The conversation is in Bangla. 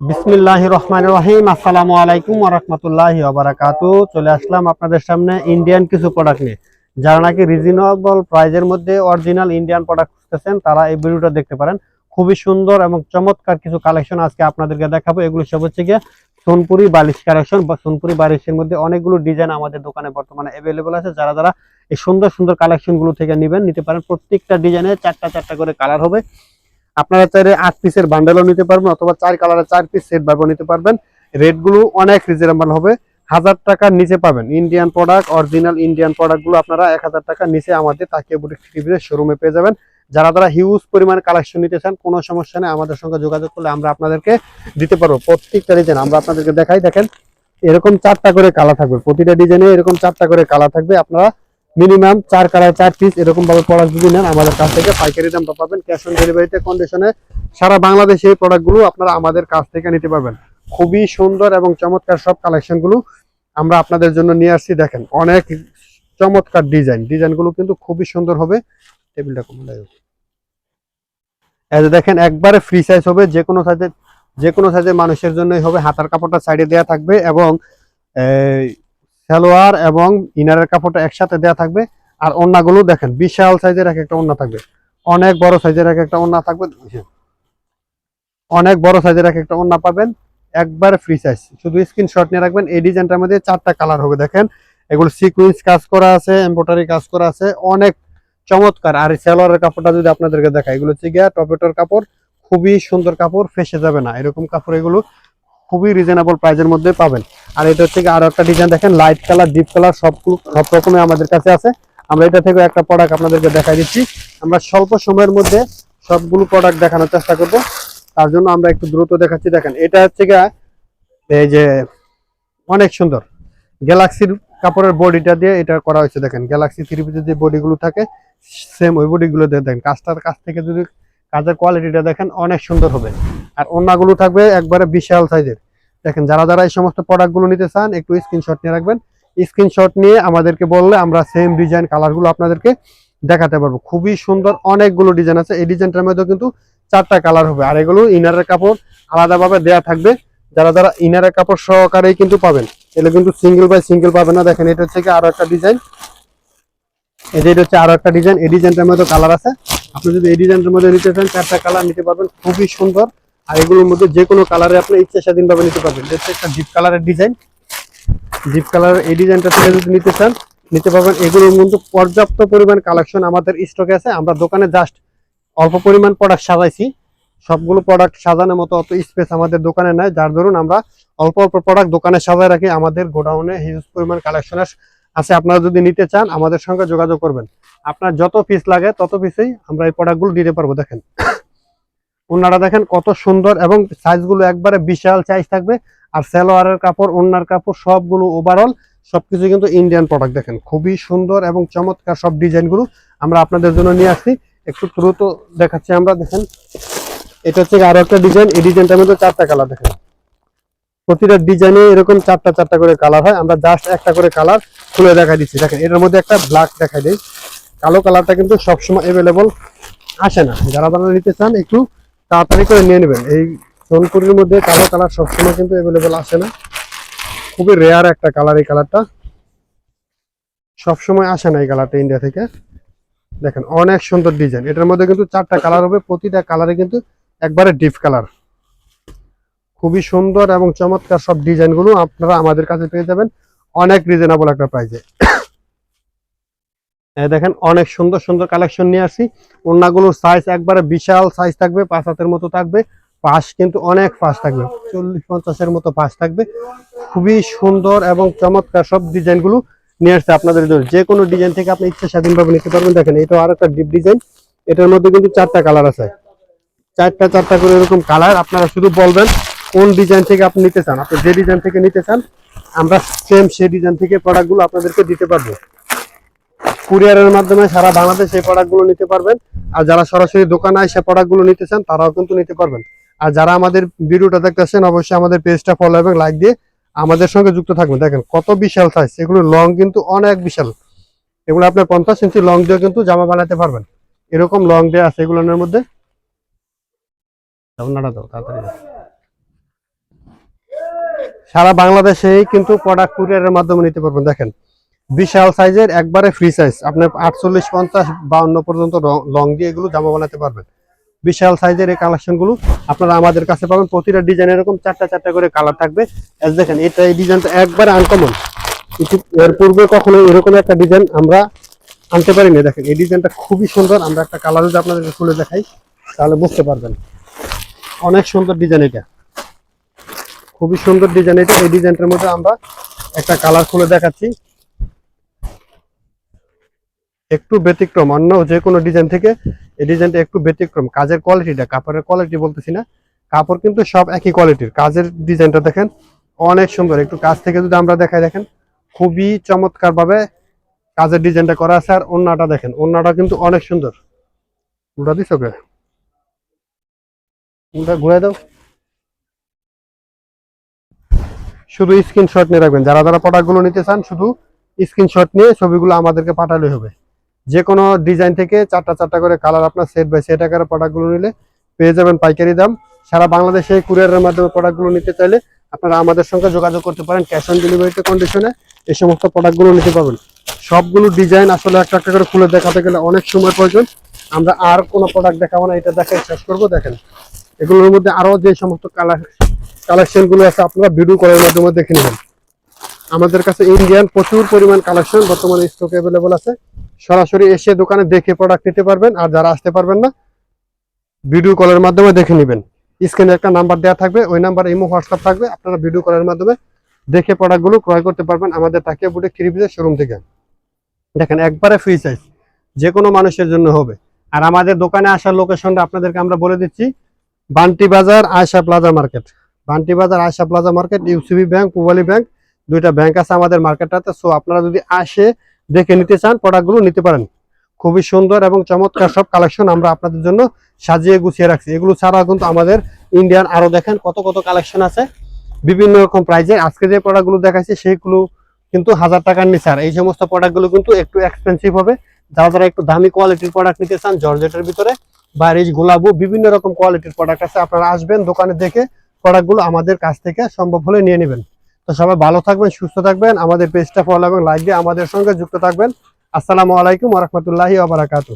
বিসমিল্লাহ রহমান রহিম। আসসালামু আলাইকুম রহমতুল্লাহ বারাকাতু। চলে আসলাম আপনাদের সামনে ইন্ডিয়ান কিছু প্রোডাক্ট নিয়ে। যারা নাকি রিজনেবল প্রাইজের মধ্যে অরিজিনাল ইন্ডিয়ান প্রোডাক্ট খুঁজতেছেন, তারা এই ভিডিওটা দেখতে পারেন। খুবই সুন্দর এবং চমৎকার কিছু কালেকশন আজকে আপনাদেরকে দেখাবো। এগুলো সব হচ্ছে গিয়ে সোনপুরি বালিশ কালেকশন বা সোনপুরি বালিশের মধ্যে অনেকগুলো ডিজাইন আমাদের দোকানে বর্তমানে অ্যাভেলেবল আছে। যারা যারা এই সুন্দর সুন্দর কালেকশনগুলো থেকে নেবেন, নিতে পারেন। প্রত্যেকটা ডিজাইনে চারটা চারটা করে কালার হবে। আপনারা চাইলে আট পিসের বান্ডেলও নিতে পারবেন অথবা চার কালারের চার পিস সেট ভাবেও নিতে পারবেন। রেটগুলো অনেক রিজনেবল হবে। হাজার টাকার নিচে পাবেন। ইন্ডিয়ান প্রোডাক্ট অরিজিনাল ইন্ডিয়ান প্রোডাক্টগুলো আপনারা এক হাজার টাকার নিচে আমাদের তাকিয়া বুটিক টিভিতে শোরুমে পেয়ে যাবেন। যারা যারা হিউজ পরিমাণ কালেকশন নিতে চান, কোনো সমস্যা নেই। আমাদের সঙ্গে যোগাযোগ করলে আমরা আপনাদেরকে দিতে পারব। প্রত্যেকটা ডিজাইন আমরা আপনাদেরকে দেখাই। দেখেন, এরকম চারটা করে কালার থাকবে। প্রতিটা ডিজাইনে এরকম চারটা করে কালার থাকবে। আপনারা মিনিমাম চার কালার, চার পিস এরকম ভাবে প্রোডাক্ট যদি নেন, আমাদের কাছ থেকে পাইকারি দামটা পাবেন ক্যাশ অন ডেলিভারিতে কন্ডিশনে সারা বাংলাদেশে এই প্রোডাক্টগুলো আপনারা আমাদের কাছ থেকে নিতে পারবেন। খুবই সুন্দর এবং চমৎকার সব কালেকশনগুলো আমরা আপনাদের জন্য নিয়ে আসছি, দেখেন, অনেক চমৎকার ডিজাইন ডিজাইনগুলো কিন্তু খুবই সুন্দর হবে। টেবিলটা কমে এই দেখেন, একবারে ফ্রি সাইজ হবে, যে কোনো সাইজের যে কোনো সাইজের মানুষের জন্যই হবে। হাতার কাপড়টা সাইডে দেওয়া থাকবে এবং সালোয়ার এবং ইনারের কাপড়টা একসাথে দেওয়া থাকবে। আর ওন্নাগুলো দেখেন, বিশাল সাইজের এক একটা ওন্না থাকবে। অনেক বড় সাইজের এক একটা ওন্না থাকবে। অনেক বড় সাইজের এক একটা ওন্না পাবেন। একবার ফ্রি সাইজ শুধু স্ক্রিনশট নিয়ে রাখবেন। এই ডিজাইনটার মধ্যে চারটা কালার হবে, দেখেন। এগুলো সিকুয়েন্স কাজ করা আছে এমব্রয়ডারি কাজ করা আছে। অনেক চমৎকার। আর সালোয়ারের কাপড়টা যদি আপনাদেরকে দেখা এগুলো হচ্ছে গিয়া টপেটোর কাপড়। খুবই সুন্দর কাপড়, ফেসে যাবে না। এরকম কাপড় এগুলো খুবই রিজনেবল প্রাইজের মধ্যে পাবেন। আর এটা হচ্ছে আরও একটা ডিজাইন দেখেন লাইট কালার ডিপ কালার সবগুলো সব রকমের আমাদের কাছে আছে। আমরা এটা থেকে একটা প্রোডাক্ট আপনাদেরকে দেখাই দিচ্ছি। আমরা স্বল্প সময়ের মধ্যে সবগুলো প্রোডাক্ট দেখানোর চেষ্টা করব। তার জন্য আমরা একটু দ্রুত দেখাচ্ছি। দেখেন, এটা হচ্ছে এই যে অনেক সুন্দর। গ্যালাক্সির কাপড়ের বডিটা দিয়ে এটা করা হয়েছে। দেখেন গ্যালাক্সি থ্রি পিসের যে বডিগুলো থাকে সেম ওই বডিগুলো দিয়ে দেখেন। কাজটার কাছ থেকে যদি কাজের কোয়ালিটিটা দেখেন, অনেক সুন্দর হবে। আর অন্যগুলো থাকবে একবারে বিশাল সাইজের। দেখেন, যারা যারা এই সমস্ত প্রোডাক্টগুলো নিতে চান, একটু স্ক্রিনশট নিয়ে রাখবেন। স্ক্রিনশট নিয়ে আমাদেরকে বললে আমরা সেম ডিজাইন কালারগুলো আপনাদেরকে দেখাতে পারব। খুবই সুন্দর অনেকগুলো ডিজাইন আছে। এই ডিজাইনটার মধ্যে কিন্তু চারটা কালার হবে। আর এগুলো ইনারের কাপড় আলাদাভাবে দেয়া থাকবে। যারা যারা ইনারের কাপড় সহকারেই কিন্তু পাবেন, এগুলো কিন্তু সিঙ্গেল বাই সিঙ্গেল পাবেন না। দেখেন, এটা হচ্ছে কি আরও একটা ডিজাইন এই যে এটা হচ্ছে আরও একটা ডিজাইন এই ডিজাইনটার মধ্যে কালার আছে। আপনি যদি এই ডিজাইনের মধ্যে নিতে চান, চারটা কালার নিতে পারবেন। খুবই সুন্দর আর এগুলোর মধ্যে যে কোনো কালারে আপনি ইচ্ছা স্বাধীনভাবে নিতে পারবেন। হচ্ছে একটা ডিপ কালারের ডিজাইন ডিপ কালারের এই ডিজাইনটা থেকে যদি নিতে চান, নিতে পারবেন। এগুলোর মধ্যে পর্যাপ্ত পরিমাণ কালেকশন আমাদের স্টকে আছে। আমরা দোকানে জাস্ট অল্প পরিমাণ প্রোডাক্ট সাজাইছি। সবগুলো প্রোডাক্ট সাজানোর মতো অত স্পেস আমাদের দোকানে নাই। যার ধরুন আমরা অল্প অল্প প্রোডাক্ট দোকানে সাজায় রাখি। আমাদের গোডাউনে হিউজ পরিমাণ কালেকশন আছে। আপনারা যদি নিতে চান, আমাদের সঙ্গে যোগাযোগ করবেন। আপনার যত পিস লাগে, তত পিসেই আমরা এই প্রোডাক্টগুলো দিতে পারব। দেখেন। ওনারা দেখেন কত সুন্দর এবং সাইজগুলো একবারে বিশাল সাইজ থাকবে। আর সালোয়ারের কাপড় ওনার কাপড় সবগুলো ওভারঅল সবকিছু কিন্তু ইন্ডিয়ান প্রোডাক্ট দেখেন। খুবই সুন্দর এবং চমৎকার সব ডিজাইনগুলো আমরা আপনাদের জন্য নিয়ে আসছি। একটু দ্রুত দেখাচ্ছি আমরা, দেখেন। এটা হচ্ছে আরও একটা ডিজাইন এই ডিজাইনটার মধ্যে চারটা কালার দেখেন। প্রতিটা ডিজাইনে এরকম চারটা চারটা করে কালার হয়। আমরা জাস্ট একটা করে কালার খুলে দেখা দিচ্ছি। দেখেন, এটার মধ্যে একটা ব্ল্যাক দেখা দেয় কালো কালারটা কিন্তু সবসময় অ্যাভেলেবল আসে না। যারা যারা নিতে চান একটু তাড়াতাড়ি করে নিয়ে নেবেন। এই সোনপুরের মধ্যে কালো কালার সবসময় কিন্তু অ্যাভেলেবেল আসে না। খুবই রেয়ার একটা কালার এই কালারটা সবসময় আসে না এই কালারটা ইন্ডিয়া থেকে। দেখেন, অনেক সুন্দর ডিজাইন এটার মধ্যে কিন্তু চারটা কালার হবে। প্রতিটা কালারে কিন্তু একবারে ডিপ কালার খুবই সুন্দর এবং চমৎকার সব ডিজাইনগুলো আপনারা আমাদের কাছে পেয়ে যাবেন। অনেক রিজনেবল একটা প্রাইজে দেখেন অনেক সুন্দর সুন্দর কালেকশন নিয়ে আসি ওড়নাগুলোর সাইজ একবারে বিশাল সাইজ থাকবে, পাঁচ হাতের মতো থাকবে। পাশ কিন্তু অনেক পাশ থাকবে, চল্লিশ পঞ্চাশের মতো পাশ থাকবে। খুবই সুন্দর এবং চমৎকার সব ডিজাইনগুলো নিয়ে আসছে আপনাদের জন্য। যে কোনো ডিজাইন থেকে আপনি ইচ্ছা স্বাধীনভাবে নিতে পারবেন। দেখেন এটা আর একটা ডিপ ডিজাইন এটার মধ্যে কিন্তু চারটা কালার আছে। চারটা চারটা করে এরকম কালার আপনারা শুধু বলবেন কোন ডিজাইন থেকে আপনি নিতে চান। আপনি যে ডিজাইন থেকে নিতে চান, আমরা সেম সেই ডিজাইন থেকে প্রোডাক্টগুলো আপনাদেরকে দিতে পারব। কুরিয়ারের মাধ্যমে সারা বাংলাদেশ এই প্রোডাক্টগুলো নিতে পারবেন। আর যারা সরাসরি দোকানে এসে প্রোডাক্টগুলো নিতে চান, তারাও কিন্তু নিতে পারবেন। আর যারা আমাদের ভিডিওটা দেখতেছেন অবশ্যই আমাদের পেজটা ফলো এবং লাইক দিয়ে আমাদের সঙ্গে যুক্ত থাকবেন। দেখেন কত বিশাল সাইজ এগুলো লং কিন্তু অনেক বিশাল। এগুলো আপনার পঞ্চাশ ইঞ্চি লং দিয়ে কিন্তু জামা বানাতে পারবেন। এরকম লং দিয়ে আছে এগুলোর মধ্যে। সারা বাংলাদেশেই কিন্তু প্রোডাক্ট কুরিয়ারের মাধ্যমে নিতে পারবেন। দেখেন বিশাল সাইজের, একবারে ফ্রি সাইজ আপনার আটচল্লিশ, পঞ্চাশ, বাউন্ন পর্যন্ত লং দিয়ে এগুলো জামা বানাতে পারবেন। বিশাল সাইজের এই কালেকশনগুলো আপনারা আমাদের কাছে পাবেন। প্রতিটা ডিজাইন এরকম চারটা চারটা করে কালার থাকবে। দেখেন, এটা এই ডিজাইনটা একবারে আনকমন কিছু এর পূর্বে কখনো এরকম একটা ডিজাইন আমরা আনতে পারিনি। দেখেন, এই ডিজাইনটা খুবই সুন্দর। আমরা একটা কালার যদি আপনাদেরকে খুলে দেখাই, তাহলে বুঝতে পারবেন। অনেক সুন্দর ডিজাইন এটা। খুবই সুন্দর ডিজাইন এটা। এই ডিজাইনটার মধ্যে আমরা একটা কালার খুলে দেখাচ্ছি। একটু ব্যতিক্রম, অন্য যে কোনো ডিজাইন থেকে এই ডিজাইনটা একটু ব্যতিক্রম। কাজের কোয়ালিটিটা কাপড়ের কোয়ালিটি বলতেছি না। কাপড় কিন্তু সব একই কোয়ালিটির কাজের ডিজাইনটা দেখেন, অনেক সুন্দর। একটু কাজ থেকে যদি আমরা দেখাই, দেখেন, খুবই চমৎকার ভাবে কাজের ডিজাইনটা করা আছে। আর ওন্নাটা দেখেন ওন্নাটা কিন্তু অনেক সুন্দর। উল্টা দিস ওকে উল্টা ঘুরে দাও। শুধু স্ক্রিনশট নিয়ে রাখবেন। যারা যারা প্রোডাক্টগুলো নিতে চান, শুধু স্ক্রিনশট নিয়ে ছবিগুলো আমাদেরকে পাঠালে হবে। যে কোনো ডিজাইন থেকে চারটা চারটা করে কালার আপনার সেট বাই সেট আকারে প্রোডাক্টগুলো নিলে পেয়ে যাবেন পাইকারি দাম। সারা বাংলাদেশে কুরিয়ারের মাধ্যমে প্রোডাক্টগুলো নিতে চাইলে আপনারা আমাদের সঙ্গে যোগাযোগ করতে পারেন ক্যাশ অন ডেলিভারিতে কন্ডিশনে এই সমস্ত প্রোডাক্টগুলো নিতে পারবেন। সবগুলো ডিজাইন আসলে একটা একটা করে খুলে দেখাতে গেলে অনেক সময় প্রয়োজন। আমরা আর কোনো প্রোডাক্ট দেখাবো না, এটা দেখাই শেষ করব, দেখেন। এগুলোর মধ্যে আরও যে সমস্ত কালার কালেকশনগুলো আছে, আপনারা ভিডিও কলের মাধ্যমে দেখে নেবেন। আমাদের কাছে ইন্ডিয়ান প্রচুর পরিমাণ কালেকশন বর্তমানে স্টক অ্যাভেলেবল আছে। সরাসরি এসে দোকানে দেখে প্রোডাক্ট নিতে পারবেন, আর যারা আসতে পারবেন না ভিডিও কলের মাধ্যমে দেখে নেবেন। স্ক্রিনে একটা নাম্বার দেওয়া থাকবে, ওই নাম্বার ইমো হোয়াটসঅ্যাপ থাকবে, আপনারা ভিডিও কলের মাধ্যমে দেখে প্রোডাক্টগুলো ক্রয় করতে পারবেন আমাদের তাকিয়া বুটে থ্রি শোরুম থেকে। দেখেন, একবারে ফ্রি সাইজ যে কোনো মানুষের জন্য হবে। আর আমাদের দোকানে আসার লোকেশনটা আপনাদেরকে আমরা বলে দিচ্ছি, বান্টি বাজার আয়সা প্লাজা মার্কেট। বান্টি বাজার আয়সা plaza market UCB bank Pubali bank দুইটা ব্যাংক আছে আমাদের মার্কেটটাতে সো আপনারা যদি আসে দেখে নিতে চান প্রোডাক্টগুলো নিতে পারেন। খুবই সুন্দর এবং চমৎকার সব কালেকশন আমরা আপনাদের জন্য সাজিয়ে গুছিয়ে রাখছি। এগুলো ছাড়াও কিন্তু আমাদের ইন্ডিয়ান আরও দেখেন কত কত কালেকশন আছে। বিভিন্ন রকম প্রাইজে আজকে যে প্রোডাক্টগুলো দেখাচ্ছি সেইগুলো কিন্তু হাজার টাকার নিচে। আর এই সমস্ত প্রোডাক্টগুলো কিন্তু একটু এক্সপেন্সিভ হবে। যারা যারা একটু দামি কোয়ালিটির প্রোডাক্ট নিতে চান, জর্জেটের ভিতরে বা রিচ গোলাপু বিভিন্ন রকম কোয়ালিটির প্রোডাক্ট আছে। আপনারা আসবেন দোকানে দেখে প্রোডাক্টগুলো আমাদের কাছ থেকে সম্ভব হলে নিয়ে নেবেন। তো সবাই ভালো থাকবেন, সুস্থ থাকবেন, আমাদের পেজটা ফলো এবং লাইক দিয়ে আমাদের সঙ্গে যুক্ত থাকবেন। আসসালামু আলাইকুম রহমতুল্লাহি আবরাকাতু